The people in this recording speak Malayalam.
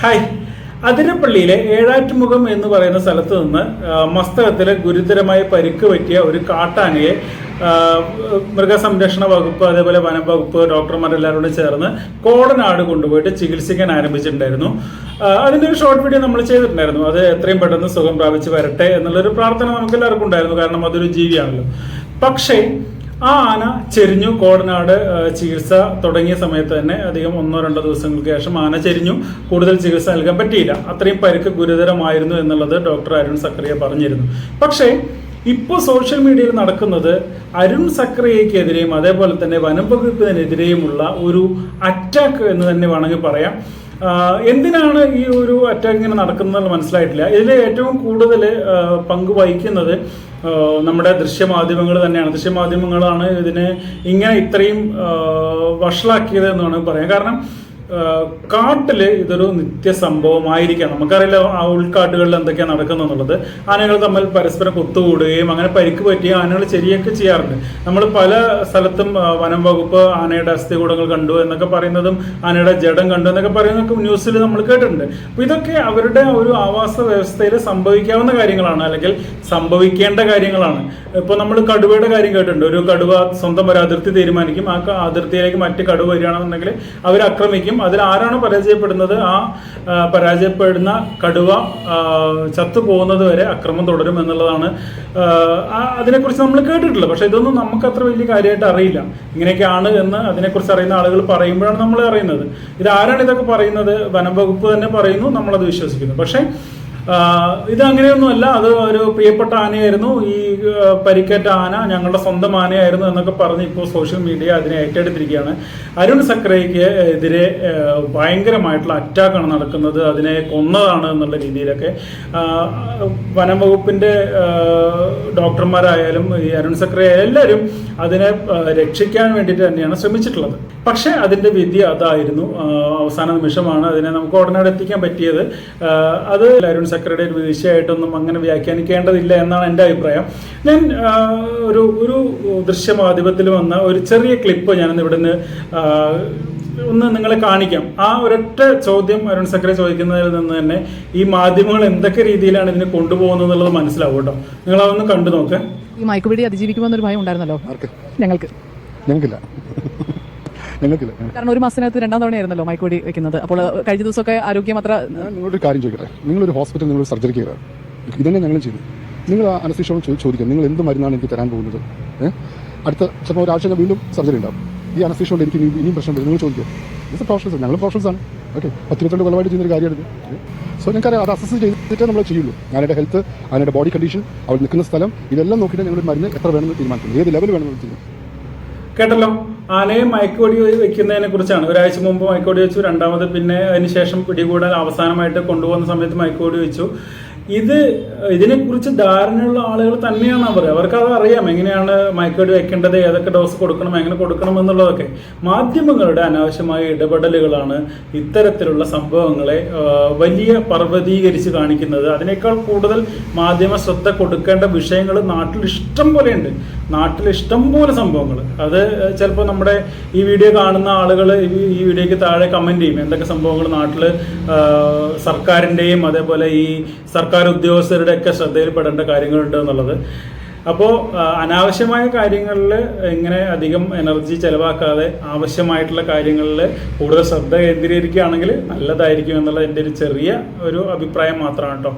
ഹായ്. അതിരപ്പള്ളിയിലെ ഏഴാറ്റുമുഖം എന്ന് പറയുന്ന സ്ഥലത്ത് നിന്ന് മസ്തകത്തിലെ ഗുരുതരമായി പരിക്ക് പറ്റിയ ഒരു കാട്ടാനയെ മൃഗസംരക്ഷണ വകുപ്പ് അതേപോലെ വനം വകുപ്പ് ഡോക്ടർമാരെല്ലാവരും കൂടെ ചേർന്ന് കോടനാട് കൊണ്ടുപോയിട്ട് ചികിത്സിക്കാൻ ആരംഭിച്ചിട്ടുണ്ടായിരുന്നു. അതിന്റെ ഒരു ഷോർട്ട് വീഡിയോ നമ്മൾ ചെയ്തിട്ടുണ്ടായിരുന്നു. അത് എത്രയും പെട്ടെന്ന് സുഖം പ്രാപിച്ച് വരട്ടെ എന്നുള്ളൊരു പ്രാർത്ഥന നമുക്ക് എല്ലാവർക്കും ഉണ്ടായിരുന്നു. കാരണം അതൊരു ജീവിയാണല്ലോ. പക്ഷേ ആ ആന ചെരിഞ്ഞു കോടനാട് ചികിത്സ തുടങ്ങിയ സമയത്ത് തന്നെ അധികം ഒന്നോ രണ്ടോ ദിവസങ്ങൾക്ക് ശേഷം ആന ചെരിഞ്ഞു. കൂടുതൽ ചികിത്സ നൽകാൻ പറ്റിയില്ല. അത്രയും പരിക്ക് ഗുരുതരമായിരുന്നു എന്നുള്ളത് ഡോക്ടർ അരുൺ സക്രിയ പറഞ്ഞിരുന്നു. പക്ഷേ ഇപ്പോൾ സോഷ്യൽ മീഡിയയിൽ നടക്കുന്നത് അരുൺ സക്രിയക്കെതിരെയും അതേപോലെ തന്നെ വനം വകുപ്പിനെതിരെയുമുള്ള ഒരു അറ്റാക്ക് എന്ന് തന്നെ വേണമെങ്കിൽ പറയാം. എന്തിനാണ് ഈ ഒരു അറ്റാക്ക് ഇങ്ങനെ നടക്കുന്നത് മനസ്സിലായിട്ടില്ല. ഇതിൽ ഏറ്റവും കൂടുതൽ പങ്ക് വഹിക്കുന്നത് നമ്മുടെ ദൃശ്യമാധ്യമങ്ങൾ തന്നെയാണ്. ദൃശ്യമാധ്യമങ്ങളാണ് ഇതിനെ ഇങ്ങനെ ഇത്രയും വഷളാക്കിയത് എന്ന് വേണമെങ്കിൽ പറയാം കാരണം കാട്ടിൽ ഇതൊരു നിത്യ സംഭവമായിരിക്കാം നമുക്കറിയില്ല ആ ഉൾക്കാട്ടുകളിൽ എന്തൊക്കെയാണ് എന്നുള്ളത് ആനകൾ തമ്മിൽ പരസ്പരം കൊത്തുകൂടുകയും അങ്ങനെ പരിക്ക് പറ്റിയ ആനകൾ ശരിയൊക്കെ ചെയ്യാറുണ്ട്. നമ്മൾ പല സ്ഥലത്തും വനം വകുപ്പ് ആനയുടെ അസ്ഥികൂടങ്ങൾ കണ്ടു എന്നൊക്കെ പറയുന്നതും ആനയുടെ ജഡം കണ്ടു എന്നൊക്കെ പറയുന്നതൊക്കെ ന്യൂസിൽ നമ്മൾ കേട്ടിട്ടുണ്ട്. അപ്പൊ ഇതൊക്കെ അവരുടെ ഒരു ആവാസ വ്യവസ്ഥയിൽ സംഭവിക്കാവുന്ന കാര്യങ്ങളാണ് അല്ലെങ്കിൽ സംഭവിക്കേണ്ട കാര്യങ്ങളാണ്. ഇപ്പൊ നമ്മൾ കടുവയുടെ കാര്യം കേട്ടിട്ടുണ്ട്. ഒരു കടുവ സ്വന്തം ഒരു അതിർത്തി തീരുമാനിക്കും. ആ അതിർത്തിയിലേക്ക് മറ്റ് കടുവ വരികയാണെന്നുണ്ടെങ്കിൽ അവർ ആക്രമിക്കും. അതിൽ ആരാണോ പരാജയപ്പെടുന്നത്? ആ പരാജയപ്പെടുന്ന കടുവ ചത്തു പോകുന്നത് വരെ അക്രമം തുടരും എന്നുള്ളതാണ്. അതിനെക്കുറിച്ച് നമ്മൾ കേട്ടിട്ടുള്ളത് പക്ഷെ ഇതൊന്നും നമുക്ക് അത്ര വലിയ കാര്യമായിട്ട് അറിയില്ല. ഇങ്ങനെയൊക്കെയാണ് എന്ന് അതിനെക്കുറിച്ച് അറിയുന്ന ആളുകൾ പറയുമ്പോഴാണ് നമ്മൾ അറിയുന്നത്. ഇത് ആരാണ് ഇതൊക്കെ പറയുന്നത്? വനം വകുപ്പ് തന്നെ പറയുന്നു. നമ്മളത് വിശ്വസിക്കുന്നു. പക്ഷേ ഇത് അങ്ങനെയൊന്നുമല്ല. അത് ഒരു പ്രിയപ്പെട്ട ആനയായിരുന്നു. ഈ പരിക്കേറ്റ ആന ഞങ്ങളുടെ സ്വന്തം ആനയായിരുന്നു എന്നൊക്കെ പറഞ്ഞ് ഇപ്പോൾ സോഷ്യൽ മീഡിയ അതിനെ ഏറ്റെടുത്തിരിക്കുകയാണ്. അരുൺ സക്രയ്ക്ക് എതിരെ ഭയങ്കരമായിട്ടുള്ള അറ്റാക്കാണ് നടക്കുന്നത്. അതിനെ കൊന്നതാണ് എന്നുള്ള രീതിയിലൊക്കെ. വനം വകുപ്പിന്റെ ഡോക്ടർമാരായാലും ഈ അരുൺ സക്രയ എല്ലാവരും അതിനെ രക്ഷിക്കാൻ വേണ്ടിയിട്ട് തന്നെയാണ് ശ്രമിച്ചിട്ടുള്ളത്. പക്ഷേ അതിന്റെ വിധി അതായിരുന്നു. അവസാന നിമിഷമാണ് അതിനെ നമുക്ക് ഉടനടി എത്തിക്കാൻ പറ്റിയത്. അത് അരുൺ ഒരു വീഴ്ചയായിട്ടൊന്നും അങ്ങനെ വ്യാഖ്യാനിക്കേണ്ടതില്ല എന്നാണ് എന്റെ അഭിപ്രായം. ഞാൻ ഒരു ഒരു ദൃശ്യമാധ്യമത്തിൽ വന്ന ഒരു ചെറിയ ക്ലിപ്പ് ഞാനിന്ന് ഇവിടുന്ന് ഒന്ന് നിങ്ങളെ കാണിക്കാം. ആ ഒരൊറ്റ ചോദ്യം അരുൺ സക്രെ ചോദിക്കുന്നതിൽ നിന്ന് തന്നെ ഈ മാധ്യമങ്ങൾ എന്തൊക്കെ രീതിയിലാണ് ഇതിനെ കൊണ്ടുപോകുന്നത് എന്നുള്ളത് മനസ്സിലാവും കേട്ടോ. നിങ്ങൾ അതൊന്ന് കണ്ടു നോക്ക്. ഈ മയക്കുപിടി അതിജീവിക്കുമെന്നൊരു ഭയം ഉണ്ടായിരുന്നല്ലോ? ഞങ്ങൾക്ക്. ഞങ്ങൾക്കില്ല. ഞങ്ങൾക്കില്ല കാരണം ഒരു മാസത്തിനകത്ത് രണ്ടാം തവണയായിരുന്നല്ലോ മൈക്കോടി വെക്കുന്നത്. അപ്പോൾ കഴിഞ്ഞ ദിവസമൊക്കെ ആരോഗ്യം അത്ര ഞാൻ നിങ്ങളൊരു കാര്യം ചോദിക്കട്ടെ? നിങ്ങളൊരു ഹോസ്പിറ്റൽ നിങ്ങൾ സർജറിക്ക് കയറാം ഇതന്നെ ഞങ്ങൾ ചെയ്തു. നിങ്ങൾ ആ അനസ്തീഷോട് ചോദിക്കാം നിങ്ങൾ എന്ത് മരുന്നാണ് എനിക്ക് തരാൻ പോകുന്നത്? അടുത്ത ചിലപ്പോൾ ഒരാഴ്ച വീണ്ടും സർജറി ഉണ്ടാവും. ഈ അനസ്തീഷ കൊണ്ട് എനിക്ക് ഇനി- ഇനിയും പ്രശ്നം വരും. നിങ്ങൾ ചോദിക്കാം. ഇത് പ്രൊഫഷണൽസ് ഞങ്ങൾ പ്രൊഫഷണൽസ് ആണ്. ഓക്കെ പത്തിരുപത്തിരണ്ട് ചെയ്യുന്ന ഒരു കാര്യമാണിത് സോ ഞങ്ങൾക്ക് അത് അസസ് ചെയ്തിട്ടേ നമ്മൾ ചെയ്യുള്ളൂ. ഞാനുടെ ഹെൽത്ത് അതിന്റെ ബോഡി കണ്ടീഷൻ അവൾ നിൽക്കുന്ന സ്ഥലം ഇതെല്ലാം നോക്കിയിട്ട് ഞങ്ങൾ മരുന്ന് എത്ര വേണമെന്ന് തീരുമാനിക്കുന്നു ഏത് ലെവൽ വേണമെന്ന് തീരുമാനിക്കും. കേട്ടല്ലോ? ആനയെ മയക്കോടി വെക്കുന്നതിനെ കുറിച്ചാണ്. ഒരാഴ്ച മുമ്പ് മയക്കോടി വെച്ചു രണ്ടാമത് പിന്നെ അതിനുശേഷം പിടികൂടാൻ അവസാനമായിട്ട് കൊണ്ടുപോകുന്ന സമയത്ത് മയക്കോടി വെച്ചു. ഇത് ഇതിനെക്കുറിച്ച് ധാരണയുള്ള ആളുകൾ തന്നെയാണ് അവർ അവർക്ക് അത് അറിയാം. എങ്ങനെയാണ് മയക്കേട് വെക്കേണ്ടത് ഏതൊക്കെ ഡോസ് കൊടുക്കണം എങ്ങനെ കൊടുക്കണം എന്നുള്ളതൊക്കെ. മാധ്യമങ്ങളുടെ അനാവശ്യമായ ഇടപെടലുകളാണ് ഇത്തരത്തിലുള്ള സംഭവങ്ങളെ വലിയ പർവതീകരിച്ച് കാണിക്കുന്നത്. അതിനേക്കാൾ കൂടുതൽ മാധ്യമ ശ്രദ്ധ കൊടുക്കേണ്ട വിഷയങ്ങൾ നാട്ടിൽ ഇഷ്ടം പോലെയുണ്ട് നാട്ടിൽ ഇഷ്ടം പോലെ സംഭവങ്ങൾ. അത് ചിലപ്പോൾ നമ്മുടെ ഈ വീഡിയോ കാണുന്ന ആളുകൾ ഈ വീഡിയോയ്ക്ക് താഴെ കമന്റ് ചെയ്യും. എന്തൊക്കെ സംഭവങ്ങൾ നാട്ടിൽ സർക്കാരിന്റെയും അതേപോലെ ഈ സർക്കാർ ഉദ്യോഗസ്ഥരുടെ ഒക്കെ ശ്രദ്ധയിൽപ്പെടേണ്ട കാര്യങ്ങളുണ്ട് എന്നുള്ളത്. അപ്പോൾ അനാവശ്യമായ കാര്യങ്ങളിൽ ഇങ്ങനെ അധികം എനർജി ചെലവാക്കാതെ ആവശ്യമായിട്ടുള്ള കാര്യങ്ങളിൽ കൂടുതൽ ശ്രദ്ധ കേന്ദ്രീകരിക്കുകയാണെങ്കിൽ നല്ലതായിരിക്കും എന്നുള്ള എന്റെ ഒരു ചെറിയ ഒരു അഭിപ്രായം മാത്രമാണ് കേട്ടോ